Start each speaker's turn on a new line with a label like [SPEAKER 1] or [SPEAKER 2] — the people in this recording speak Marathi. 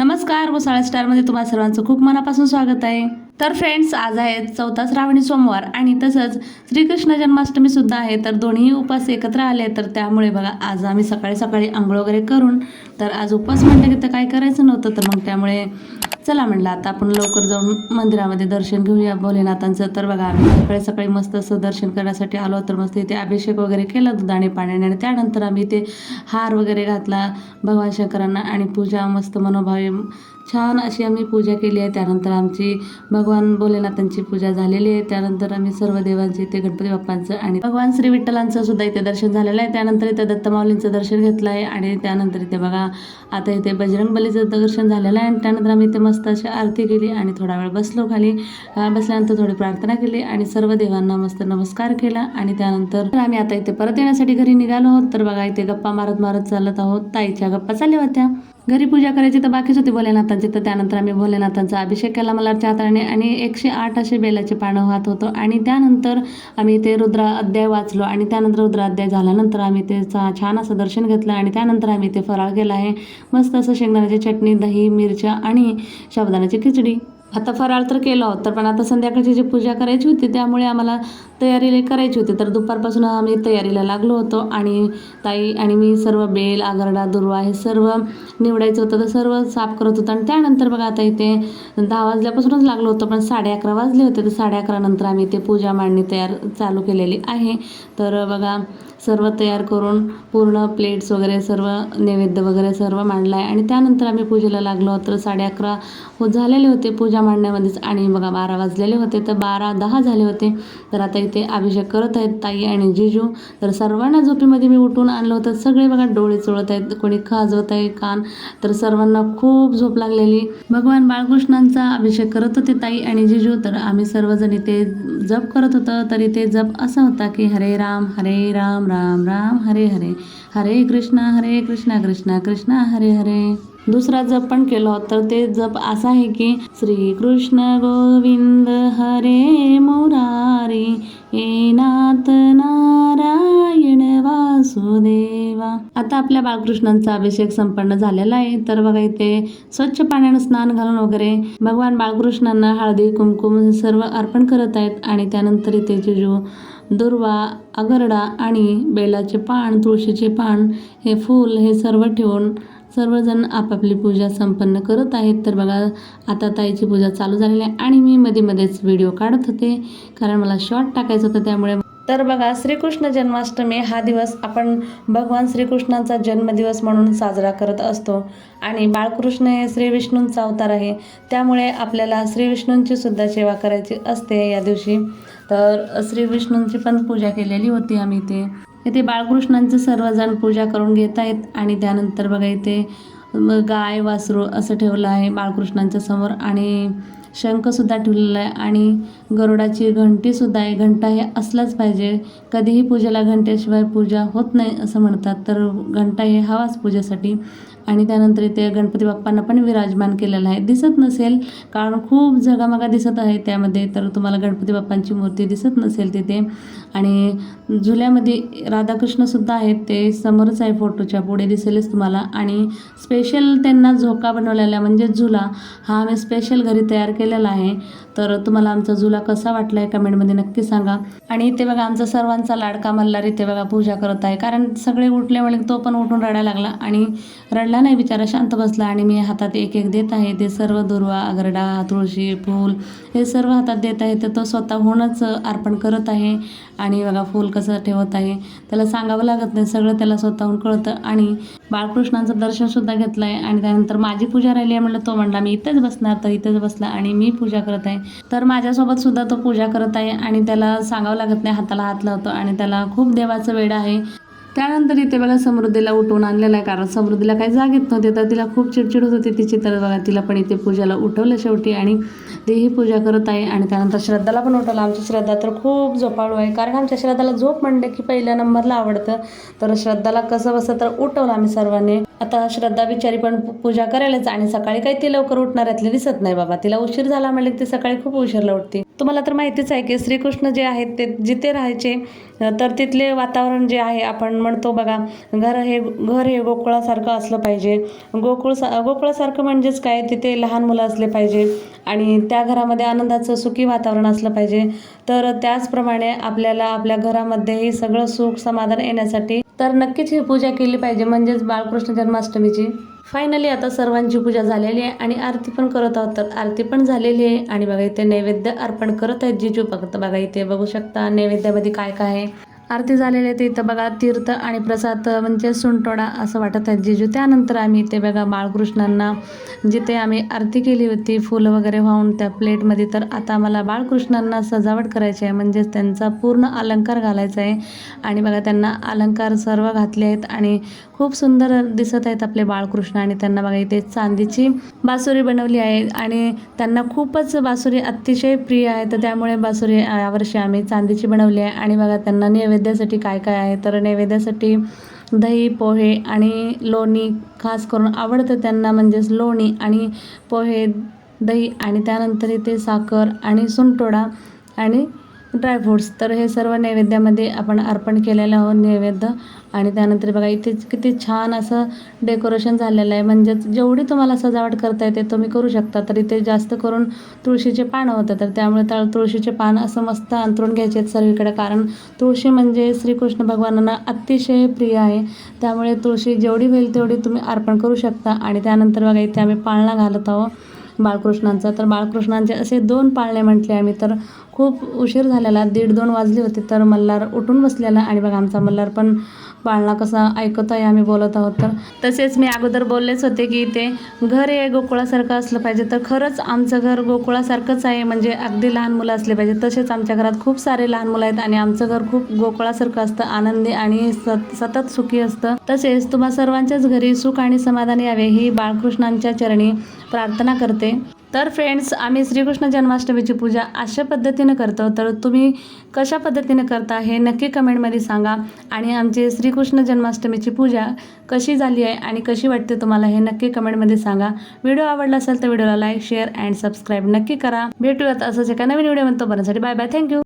[SPEAKER 1] नमस्कार गोसाळा स्टारमध्ये तुम्हा सर्वांचं खूप मनापासून स्वागत आहे. तर फ्रेंड्स आज आहे चौथा श्रावणी सोमवार आणि तसंच श्रीकृष्ण जन्माष्टमी सुद्धा आहे तर दोन्ही उपास एकत्र आले तर त्यामुळे बघा आज आम्ही सकाळी सकाळी आंघोळ वगैरे करून तर आज उपास म्हटलं की तर काय करायचं नव्हतं तर मग त्यामुळे चला म्हणलं आता आपण लवकर जाऊन मंदिरामध्ये दर्शन घेऊया भोलेनाथांचं. तर बघा आम्ही सकाळी सकाळी मस्त असं दर्शन करण्यासाठी आलो तर मस्त इथे अभिषेक वगैरे केला दुधाने पाण्याने. आणि त्यानंतर आम्ही इथे हार वगैरे घातला भगवान शंकरांना आणि पूजा मस्त मनोभावे छान अशी आम्ही पूजा केली आहे. त्यानंतर आमची भगवान भोलेनाथांची पूजा झालेली आहे. त्यानंतर आम्ही सर्व देवांचे इथे गणपती बाप्पांचं आणि भगवान श्री विठ्ठलांचं सुद्धा इथे दर्शन झालेलं आहे. त्यानंतर इथे दत्तमाऊलींचं दर्शन घेतलं आहे. आणि त्यानंतर इथे बघा आता इथे बजरंग बलीचं दर्शन झालेलं आहे. आणि त्यानंतर आम्ही इथे मस्त अशी आरती केली आणि थोडा वेळ बसलो खाली. बसल्यानंतर थोडी प्रार्थना केली आणि सर्व देवांना मस्त नमस्कार केला आणि त्यानंतर आम्ही आता इथे परत येण्यासाठी घरी निघालो आहोत. तर बघा इथे गप्पा मारत मारत चालत आहोत. ताईच्या गप्पा चालल्या होत्या. घरी पूजा करायची तर बाकीच होती भोलेनाथांची. तर त्यानंतर आम्ही भोलेनाथांचा अभिषेक केला मला चात्राने आणि एकशे आठ असे बेलाचे पानं वाहत होतो. आणि त्यानंतर आम्ही ते रुद्र अध्याय वाचलो आणि त्यानंतर रुद्र अध्याय झाल्यानंतर आम्ही त्याचा छान असं दर्शन घेतलं आणि त्यानंतर आम्ही ते फराळ केला आहे. मस्त असं शेंगदाण्याची चटणी दही मिरच्या आणि साबुदाण्याची खिचडी. आता फराळ तर केला होतं पण आता संध्याकाळची जी पूजा करायची होती त्यामुळे आम्हाला तयारीला करायची होती. तर दुपारपासून आम्ही तयारीला लागलो होतो आणि ताई आणि मी सर्व बेल आगरडा दुर्वा हे सर्व निवडायचं होतं तर सर्व साफ करत होतं. आणि त्यानंतर बघा आता इथे दहा वाजल्यापासूनच लागलो होतो पण साडे अकरा वाजले होते तर साडे अकरा नंतर आम्ही इथे पूजा मांडणी तयार चालू केलेली आहे. तर बघा सर्व तयार करून पूर्ण प्लेट्स वगैरे सर्व नैवेद्य वगैरे सर्व मांडला आहे आणि त्यानंतर आम्ही पूजेला लागलो तर साडे अकरा झालेले होते पूजा मांडण्यामध्येच आणि बघा बारा वाजलेले होते तर बारा दहा झाले होते. तर आता इथे अभिषेक करत आहेत ताई आणि जिजू. तर सर्वांना झोपीमध्ये मी उठून आणलं होतं. सगळे बघा डोळे चोळत आहेत. कोणी खाजवत आहे कान. तर सर्वांना खूप झोप लागलेली. भगवान बाळकृष्णांचा अभिषेक करत होते ताई आणि जिजू. तर आम्ही सर्वजण इथे जप करत होतो तर इथे जप असा होता की हरे राम हरे राम राम राम हरे हरे. हरे कृष्णा हरे कृष्णा कृष्णा कृष्णा हरे हरे. दुसरा जप पण केला होता. तर ते जप असा आहे की श्री कृष्ण गोविंद हरे मुरारी हे नाथ नारायण वासुदेवा. आता आपल्या बाळकृष्णांचा अभिषेक संपन्न झालेला आहे. तर बघा इथे स्वच्छ पाण्यानं स्नान घालून वगैरे भगवान बाळकृष्णांना हळदी कुमकुम हे सर्व अर्पण करत आहेत. आणि त्यानंतर इथे जो दुर्वा अगरडा आणि बेलाचे पान तुळशीचे पान हे फूल हे सर्व ठेवून सर्वजण आपापली पूजा संपन्न करत आहेत. तर बघा आता ताईची पूजा चालू झालेली आहे आणि मी मध्ये मध्येच व्हिडिओ काढत होते. कारण मला शॉर्ट टाकायचं होतं त्यामुळे तर बघा श्रीकृष्ण जन्माष्टमी हा दिवस आपण भगवान श्रीकृष्णांचा जन्मदिवस म्हणून साजरा करत असतो. आणि बाळकृष्ण हे श्रीविष्णूंचा अवतार आहे. त्यामुळे आपल्याला श्रीविष्णूंचीसुद्धा सुद्धा सेवा करायची असते या दिवशी. तर श्रीविष्णूंची पण पूजा केलेली होती आम्ही इथे. इथे बाळकृष्णांचं सर्वजण पूजा करून घेत आहेत आणि त्यानंतर बघा इथे गाय वासरू असं ठेवलं आहे बाळकृष्णांच्या समोर आणि शंखसुद्धा ठेवलेला आहे आणि गरुडाची घंटीसुद्धा आहे. घंटा हे असलाच पाहिजे. कधीही पूजेला घंट्याशिवाय पूजा होत नाही असं म्हणतात तर घंटा हे हवाच पूजेसाठी. आणि त्यानंतर इथे गणपती बाप्पांना पण विराजमान केलेलं आहे. दिसत नसेल कारण खूप झगामगा दिसत आहे त्यामध्ये तर तुम्हाला गणपती बाप्पांची मूर्ती दिसत नसेल तिथे. आणि झुल्यामध्ये राधाकृष्णसुद्धा आहेत ते समोरच आहे फोटोच्या पुढे दिसेलच तुम्हाला. आणि स्पेशल त्यांना झोका बनवलेला म्हणजे झुला. हा आम्ही स्पेशल घरी तयार केलेला आहे. तर तुम्हाला आमचा झुला कसा वाटला आहे कमेंटमध्ये नक्की सांगा. आणि इथे बघा आमचा सर्वांचा लाडका मल्हार इथे बघा पूजा करत आहे. कारण सगळे उठल्यामुळे तो पण उठून रडायला लागला आणि रडला नाही बिचारा शांत बसला आणि मी हातात एक एक देत आहे. ते सर्व दुर्वा अगरडा तुळशी फूल हे सर्व हातात देत आहे. तर तो स्वतःहूनच अर्पण करत आहे आणि बघा फूल कसं ठेवत आहे. त्याला सांगावं लागत नाही सगळं त्याला स्वतःहून कळतं. आणि बाळकृष्णांचं दर्शनसुद्धा घेतलं आहे आणि त्यानंतर माझी पूजा राहिली आहे म्हणलं तो म्हणला मी इथेच बसणार. तर इथेच बसला आणि मी पूजा करत आहे. तर माझ्यासोबत सुद्धा तो पूजा करत आहे आणि त्याला सांगावं लागत नाही हाताला हात लावतो आणि त्याला खूप देवाचं वेळ आहे. त्यानंतर इथे बघा समृद्धीला उठवून आणलेलं आहे कारण समृद्धीला काही जाग येत नव्हते तर तिला खूप चिडचिड होत होती तिची तर बघा तिला पण इथे पूजाला उठवलं शेवटी आणि तेही पूजा करत आहे आणि त्यानंतर श्रद्धाला पण उठवलं. आमची श्रद्धा तर खूप झोपाळू आहे कारण आमच्या श्रद्धाला झोप म्हणलं की पहिल्या नंबरला आवडतं. तर श्रद्धाला कसं बसं तर उठवलं आम्ही सर्वांनी. आता श्रद्धा बिचारी पण पूजा करायलाच आणि सकाळी काही ती लवकर उठणाऱ्यातले दिसत नाही बाबा. तिला उशीर झाला म्हणले की ती सकाळी खूप उशीरला उठते. तुम्हाला तर माहितीच आहे की श्रीकृष्ण जे आहेत ते जिथे राहायचे तर तिथले वातावरण जे आहे आपण म्हणतो बघा घर हे घर हे गोकुळासारखं असलं पाहिजे. गोकुळ सा गोकुळासारखं म्हणजेच काय? तिथे लहान मुलं असले पाहिजे आणि त्या घरामध्ये आनंदाचं सुखी वातावरण असलं पाहिजे. तर त्याचप्रमाणे आपल्याला आपल्या घरामध्ये हे सगळं सुख समाधान येण्यासाठी तर नक्कीच ही पूजा केली पाहिजे म्हणजेच बाळकृष्ण जन्माष्टमीची. फायनली आता सर्वांची पूजा झालेली आहे आणि आरती पण करत आहोत. तर आरती पण झालेली आहे आणि बघा इथे नैवेद्य अर्पण करत आहेत जिजू. भक्त बघा इथे बघू शकता नैवेद्यामध्ये काय काय आहे. आरती झालेली आहे ते इथं बघा तीर्थ आणि प्रसाद म्हणजे सुंटोडा असं वाटत आहे जिजू. त्यानंतर आम्ही इथे बघा बाळकृष्णांना जिथे आम्ही आरती केली होती फुलं वगैरे वाहून त्या प्लेटमध्ये तर आता मला बाळकृष्णांना सजावट करायची आहे. म्हणजेच त्यांचा पूर्ण अलंकार घालायचा आहे. आणि बघा त्यांना अलंकार सर्व घातले आहेत आणि खूप सुंदर दिसत आहेत आपले बाळकृष्ण. आणि त्यांना बघा इथे चांदीची बासुरी बनवली आहे. आणि त्यांना खूपच बासुरी अतिशय प्रिय आहे. तर त्यामुळे बासुरी यावर्षी आम्ही चांदीची बनवली आहे. आणि बघा त्यांना नैवेद्य नैवेद्यासाठी काय काय आहे? तर नैवेद्यासाठी दही पोहे आणि लोणी खास करून आवडतं त्यांना म्हणजेच लोणी आणि पोहे दही आणि त्यानंतर इथे साखर आणि सुंटोडा आणि ड्रायफ्रूट्स तर हे सर्व नैवेद्यामध्ये आपण अर्पण केलेलं आहोत नैवेद्य. आणि त्यानंतर बघा इथे किती छान असं डेकोरेशन झालेलं आहे. म्हणजेच जेवढी तुम्हाला सजावट करता येते तुम्ही करू शकता. तर इथे जास्त करून तुळशीचे पानं होतं. तर त्यामुळे त्या तुळशीचे पान असं मस्त अंतरून घ्यायचे आहेत सर्वीकडे कारण तुळशी म्हणजे श्रीकृष्ण भगवानांना अतिशय प्रिय आहे. त्यामुळे तुळशी जेवढी होईल तेवढी तुम्ही अर्पण करू शकता. आणि त्यानंतर बघा इथे आम्ही पाळणा घालत आहोत बाळकृष्णांचा. तर बाळकृष्णांचे असे दोन पाळणे म्हटले आम्ही. तर खूप उशीर झालेला दीड दोन वाजले होते तर मल्हार उठून बसलेला. आणि बघा आमचा मल्हार पण बाळणा कसा ऐकत आहे आम्ही बोलत आहोत. तर तसेच मी अगोदर बोललेच होते की ते घर हे गोकुळासारखं असलं पाहिजे. तर खरंच आमचं घर गोकुळासारखंच आहे म्हणजे अगदी लहान मुलं असले पाहिजे. तसेच आमच्या घरात खूप सारे लहान मुलं आहेत आणि आमचं घर खूप गोकुळासारखं असतं आनंदी आणि सत सतत सुखी असतं. तसेच तुम्हा सर्वांच्याच घरी सुख आणि समाधान यावे ही बाळकृष्णांच्या चरणी प्रार्थना करते. तर फ्रेंड्स आम्ही श्रीकृष्ण जन्माष्टमीची पूजा अशा पद्धतीनं करतो. तर तुम्ही कशा पद्धतीने करता हे नक्की कमेंटमध्ये सांगा. आणि आमची श्रीकृष्ण जन्माष्टमीची पूजा कशी झाली आहे आणि कशी वाटते तुम्हाला हे नक्की कमेंटमध्ये सांगा. व्हिडिओ आवडला असेल तर व्हिडिओला लाईक शेअर अँड सबस्क्राईब नक्की करा. भेटूयात असंच एका नवीन व्हिडिओ म्हणतो बनण्यासाठी बाय बाय थँक्यू